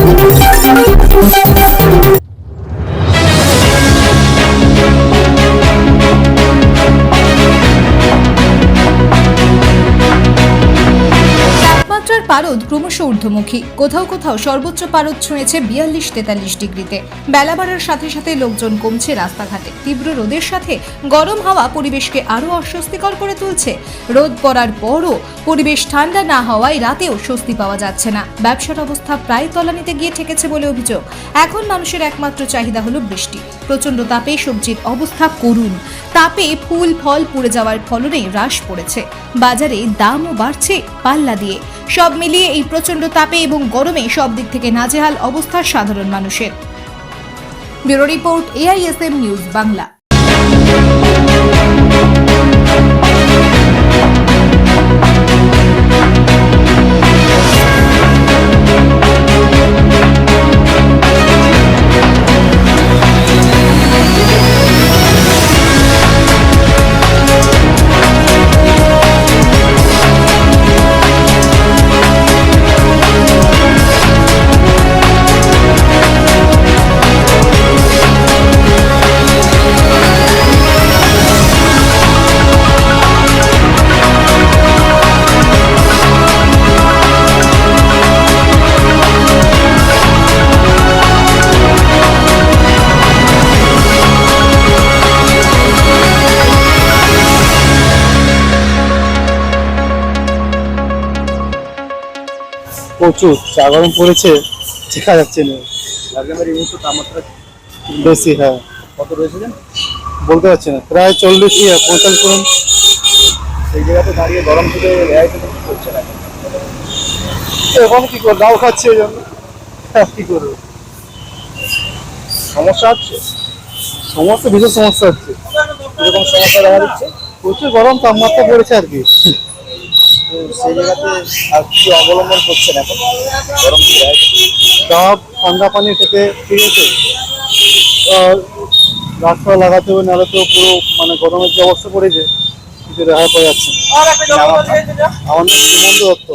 Thank you. পারদ ক্রমশ ঊর্ধ্বমুখী। কোথাও কোথাও সর্বোচ্চ পারদ ছুঁয়েছে বিয়াল্লিশ তেতাল্লিশ ডিগ্রিতে। বেলা বাড়ার সাথে সাথে লোকজন কমছে রাস্তাঘাটে। তীব্র রোদের সাথে গরম হাওয়া পরিবেশকে আরও অস্বস্তিকর করে তুলছে। রোদ পড়ার পরও পরিবেশ ঠান্ডা না হওয়ায় রাতেও স্বস্তি পাওয়া যাচ্ছে না। ব্যবসার অবস্থা প্রায় তলানিতে গিয়ে ঠেকেছে বলে অভিযোগ। এখন মানুষের একমাত্র চাহিদা হলো বৃষ্টি। প্রচণ্ড তাপে সবজির অবস্থা করুণ। তাপে ফুল, ফল পুড়ে যাওয়ার ফলনে হ্রাস পড়েছে। বাজারে দামও বাড়ছে পাল্লা দিয়ে। সব মিলিয়ে এই প্রচণ্ড তাপে এবং গরমে সব দিক থেকে নাজেহাল অবস্থা সাধারণ মানুষের। Bureau report AISM news Bangla. প্রচুর চা গরম পড়েছে দেখা যাচ্ছে না। এই মুহূর্তে তাপমাত্রা বেশি হ্যাঁ। কত রয়েছে বলতে পারছি না প্রায় চল্লিশ পঁয়তাল্লিশ করুন সেই জায়গাতে দাঁড়িয়ে গরম থেকে রেহাই করছে না। এখন কি করব? ডাল খাচ্ছে এই জন্য। হ্যাঁ, কি করব? সমস্যা হচ্ছে? সমস্যা বিশেষ সমস্যা হচ্ছে। এরকম সমস্যা দেখা দিচ্ছে? প্রচুর গরম তাপমাত্রা পড়েছে আর কি। তো সেই জায়গাতে আর কি অবলম্বন করছেন এখন? গরম ডাব ঠান্ডা পানি খেতে ঠিক আছে আর গাছপালা লাগাতে হবে নাহলে তো পুরো মানে গরমের যে অবস্থা পড়েছে কিছু রেহাই পাওয়া যাচ্ছে না। আমার নাম দত্ত।